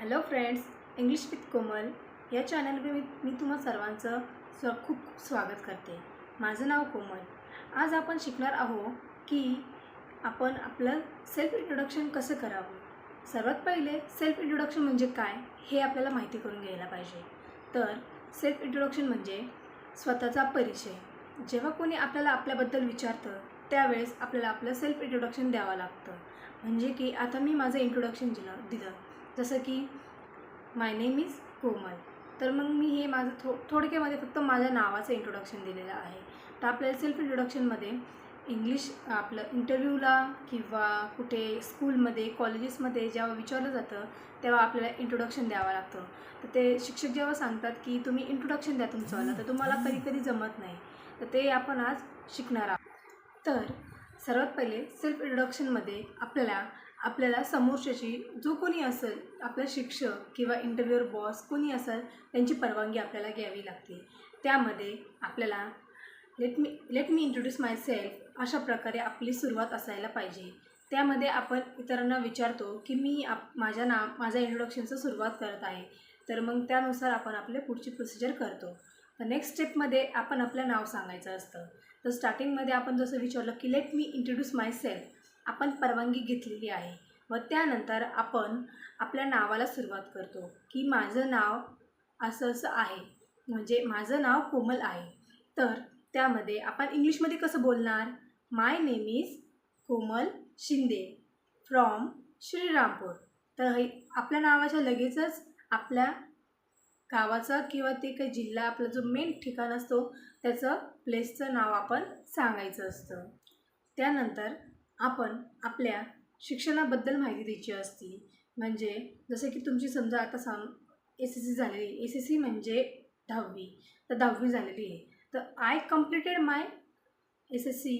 Hello friends English with Komal या चॅनलवर मी मी तुम्हा सर्वांचं स्व खूप खूप स्वागत करते. माझं नाव कोमल. आज आपण शिकणार आहोत की आपण आपलं सेल्फ इंट्रोडक्शन कसं करावं? सर्वात पहिले सेल्फ इंट्रोडक्शन म्हणजे काय हे आपल्याला माहिती करून घ्यायला पाहिजे. तर सेल्फ इंट्रोडक्शन म्हणजे स्वतःचा परिचय. जेव्हा कोणी आपल्याला आपल्याबद्दल विचारतं त्यावेळेस आपल्याला आपलं सेल्फ इंट्रोडक्शन द्यावं लागतं. म्हणजे की आता मी माझं इंट्रोडक्शन दिलं दिलं. जसं की माय नेम इज कोमल तर मग मी हे माझं थो थोडक्यामध्ये फक्त माझ्या नावाचं इंट्रोडक्शन दिलेलं आहे. तर आपल्याला सेल्फ इंट्रोडक्शनमध्ये इंग्लिश आपलं इंटरव्ह्यूला किंवा कुठे स्कूलमध्ये कॉलेजेसमध्ये जेव्हा विचारलं जातं तेव्हा आपल्याला इंट्रोडक्शन द्यावं लागतं. तर ते शिक्षक जेव्हा सांगतात की तुम्ही इंट्रोडक्शन द्या तुमचं तर तुम्हाला कधी कधी जमत नाही. तर ते आपण आज शिकणार आहोत. तर सर्वात पहिले सेल्फ इंट्रोडक्शनमध्ये आपल्याला आपल्याला समोरच्याची जो कोणी असेल आपला शिक्षक किंवा इंटरव्ह्यूअर बॉस कोणी असेल त्यांची परवानगी आपल्याला घ्यावी लागते. त्यामध्ये आपल्याला let me let me introduce myself अशा प्रकारे आपली सुरुवात असायला पाहिजे. त्यामध्ये आपण इतरांना विचारतो की मी आप माझ्या नाव माझ्या इंट्रोडक्शनचं सुरुवात करत आहे. तर मग त्यानुसार आपण आपले पुढची प्रोसिजर करतो. तर नेक्स्ट स्टेपमध्ये आपण आपलं नाव सांगायचं असतं. तर स्टार्टिंगमध्ये आपण जसं विचारलं की let me introduce myself आपण परवानगी घेतलेली आहे. व त्यानंतर आपण आपल्या नावाला सुरुवात करतो की माझं नाव असं असं आहे. म्हणजे माझं नाव कोमल आहे. तर त्यामध्ये आपण इंग्लिशमध्ये कसं बोलणार? My name is Komal Shinde from Shrirampur. तर हे आपल्या नावाच्या लगेचच आपल्या गावाचा किंवा ते काही जिल्हा आपला जो मेन ठिकाण असतो त्याचं प्लेसचं नाव आपण सांगायचं असतं. त्यानंतर आपण आपल्या शिक्षणाबद्दल माहिती द्यायची असती. म्हणजे जसं की तुमची समजा आता साम एस एस सी झालेली एस एस सी म्हणजे दहावी. तर दहावी झालेली आहे. तर I completed my S S C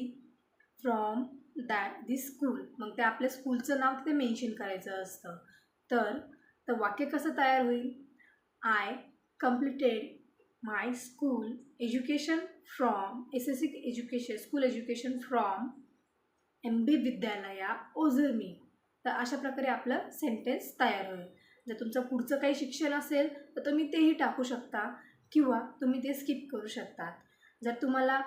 from that this school मग ते आपल्या स्कूलचं नाव तिथे मेन्शन करायचं असतं. तर तर वाक्य कसं तयार होईल? I completed my school education from S S C education school education from M B विद्यालया ओझरमी तर अशा प्रकारे आपलं सेंटेन्स तयार होईल. जर तुमचं पुढचं काही शिक्षण असेल तर तुम्ही तेही टाकू शकता किंवा तुम्ही ते स्किप करू शकतात जर तुम्हाला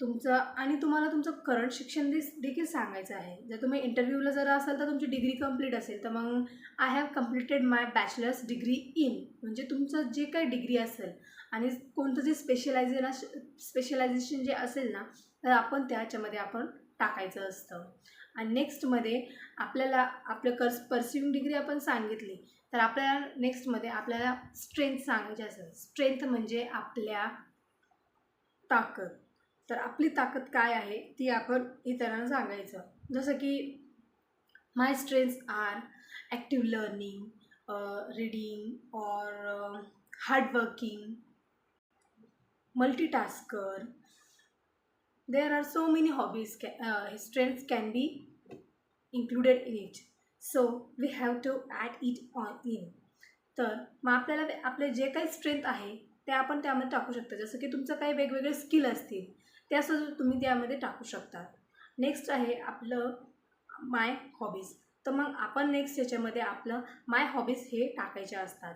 तुमचं आणि तुम्हाला तुमचं करंट शिक्षण दिस देखील सांगायचं आहे. जर तुम्ही इंटरव्ह्यूला जर असाल तर तुमची डिग्री कंप्लीट असेल तर मग I have completed my bachelor's degree in म्हणजे तुमचं जे काही डिग्री असेल आणि कोणतं जे स्पेशलायझेशन स्पेशलायझेशन जे असेल ना तर आपण त्याच्यामध्ये आपण टाकायचं असतं. आणि नेक्स्टमध्ये आपल्याला आपलं कर्स परसिविंग डिग्री आपण सांगितली तर आपल्याला नेक्स्टमध्ये आपल्याला स्ट्रेंथ सांगायची असेल. स्ट्रेंथ म्हणजे आपल्या ताकद. तर आपली ताकद काय आहे ती आपण इतरांना सांगायचं. जसं की my strengths are active learning reading or hardworking multitasker there are so many hobbies ca- uh, strengths can be included in it. So we have to add it on in. तर मग आपल्याला ते आपले जे काही स्ट्रेंथ आहे ते आपण त्यामध्ये टाकू शकता. जसं की तुमचं काही वेगवेगळे स्किल असतील त्यासुद्धा तुम्ही त्यामध्ये टाकू शकता नेक्स्ट आहे आपलं माय हॉबीज तर मग आपण नेक्स्ट याच्यामध्ये आपलं माय हॉबीज हे टाकायचे असतात.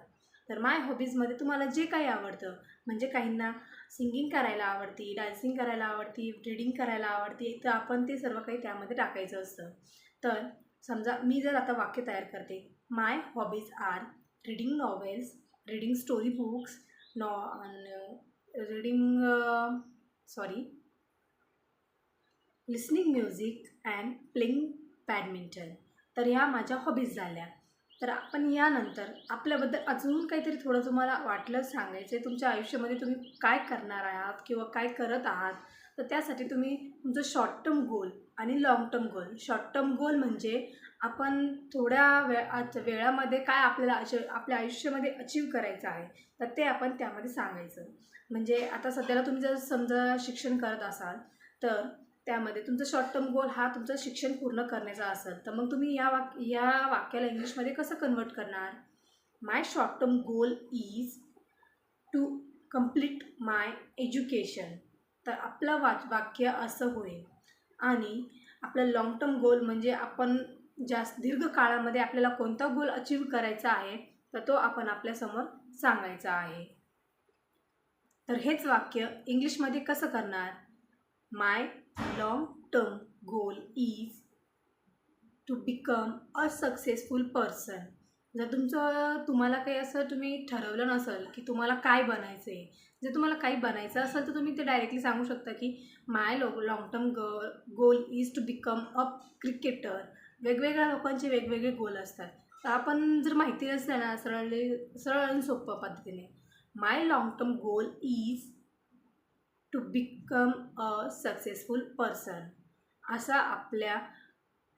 तर माय हॉबीजमध्ये तुम्हाला जे काही आवडतं म्हणजे काहींना सिंगिंग करायला आवडती डान्सिंग करायला आवडती रीडिंग करायला आवडते तर आपण ते सर्व काही त्यामध्ये टाकायचं असतं. तर समजा मी जर आता वाक्य तयार करते my hobbies are reading novels reading story books no reading sorry listening music and playing badminton तर ह्या माझ्या हॉबीज झाल्या. तर आपण यानंतर आपल्याबद्दल अजून काहीतरी थोडं तुम्हाला वाटलं सांगायचं आहे तुमच्या आयुष्यामध्ये तुम्ही काय करणार आहात किंवा काय करत आहात? तर त्यासाठी तुम्ही तुमचं शॉर्ट टर्म गोल आणि long term goal short term goal म्हणजे आपण थोड्या वे आज वेळामध्ये काय आपल्याला अच आपल्या आयुष्यामध्ये अचीव करायचं आहे तर ते आपण त्यामध्ये सांगायचं. म्हणजे आता सध्याला तुम्ही जर समजा शिक्षण करत असाल तर त्यामध्ये तुमचा शॉर्ट टर्म गोल हा तुमचं शिक्षण पूर्ण करण्याचा असेल तर मग तुम्ही या वाक या वाक्याला इंग्लिशमध्ये कसं कन्वर्ट करणार? My short term goal is to complete my education तर आपलं वा वाक्य असं होईल. आणि आपलं लाँग टर्म गोल म्हणजे आपण जास्त दीर्घ काळामध्ये आपल्याला कोणता गोल अचीव करायचा आहे तर तो आपण आपल्यासमोर सांगायचा आहे. तर हेच वाक्य इंग्लिशमध्ये कसं करणार? My long term goal is to become a successful person जर तुमचं तुम्हाला काही असं तुम्ही ठरवलं नसेल की तुम्हाला काय बनायचं आहे जर तुम्हाला काही बनायचं असेल तर तुम्ही ते डायरेक्टली सांगू शकता की माय lo long term g goal is to become a cricketer वेगवेगळ्या लोकांचे वेगवेगळे गोल असतात. तर आपण जर माहिती नसलं ना सरळ सरळ आणि सोप्या पद्धतीने. My long term goal is to become a successful person असा आपल्या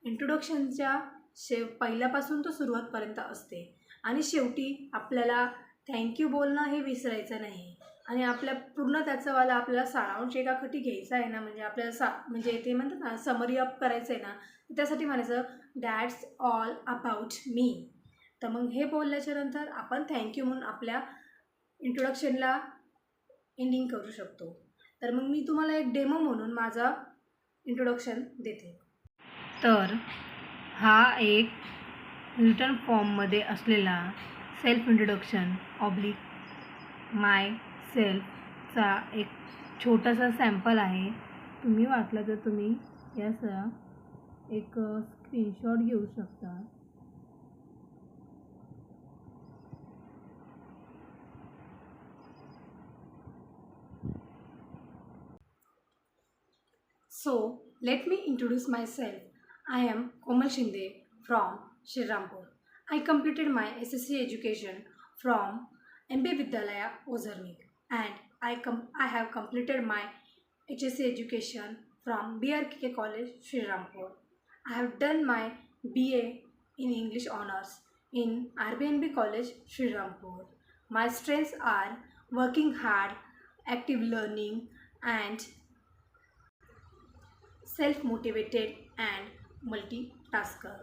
इंट्रोडक्शनच्या शे पहिल्यापासून तो सुरुवातपर्यंत असते. आणि शेवटी आपल्याला थँक्यू बोलणं हे विसरायचं नाही. आणि आपल्या पूर्ण त्याचंवाला आपल्याला सारांश एकाखटी घ्यायचा आहे ना म्हणजे आपल्याला सा म्हणजे ते म्हणतात ना समरी अप करायचं आहे ना त्यासाठी म्हणायचं दॅट्स ऑल अबाउट मी तर मग हे बोलल्याच्या नंतर आपण थँक्यू म्हणून आपल्या इंट्रोडक्शनला एंडिंग करू शकतो. तर मग मी तुम्हाला एक डेमो म्हणून माझा इंट्रोडक्शन देते. तर हा एक रिटर्न फॉर्ममध्ये असलेला सेल्फ इंट्रोडक्शन ऑब्लिक माय सेल्फचा एक छोटासा सॅम्पल आहे. तुम्ही वाटलं तर तुम्ही याचा एक स्क्रीनशॉट घेऊ शकता. So, let me introduce myself. I am Komal Shinde from Shrirampur. I completed my SSC education from MB Vidyalaya Ozarnik and I, com- I have completed my HSC education from BRKK College Shrirampur. I have done my BA in English honors in RBNB College Shrirampur. My strengths are working hard, active learning and self motivated and multitasker.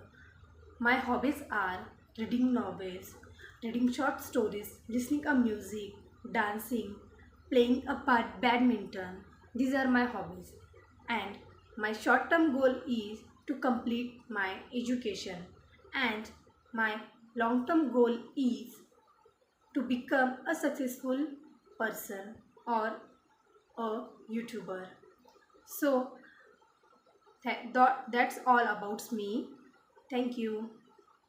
My hobbies are reading novels, reading short stories, listening to music, dancing, playing a part badminton. These are my hobbies. And my short term goal is to complete my education. And my long term goal is to become a successful person or a YouTuber. So that's all abouts me thank you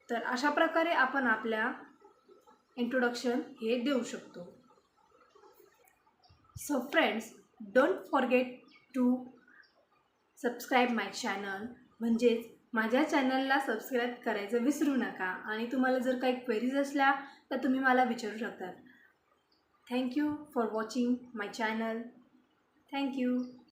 तर अशा प्रकारे आपण आपल्या introduction हे देऊ शकतो. So friends don't forget to subscribe my channel म्हणजेच माझ्या चॅनलला सबस्क्राईब करायचं विसरू नका. आणि तुम्हाला जर काही क्वेरीज असल्या तर तुम्ही मला विचारू शकतात thank you for watching my channel thank you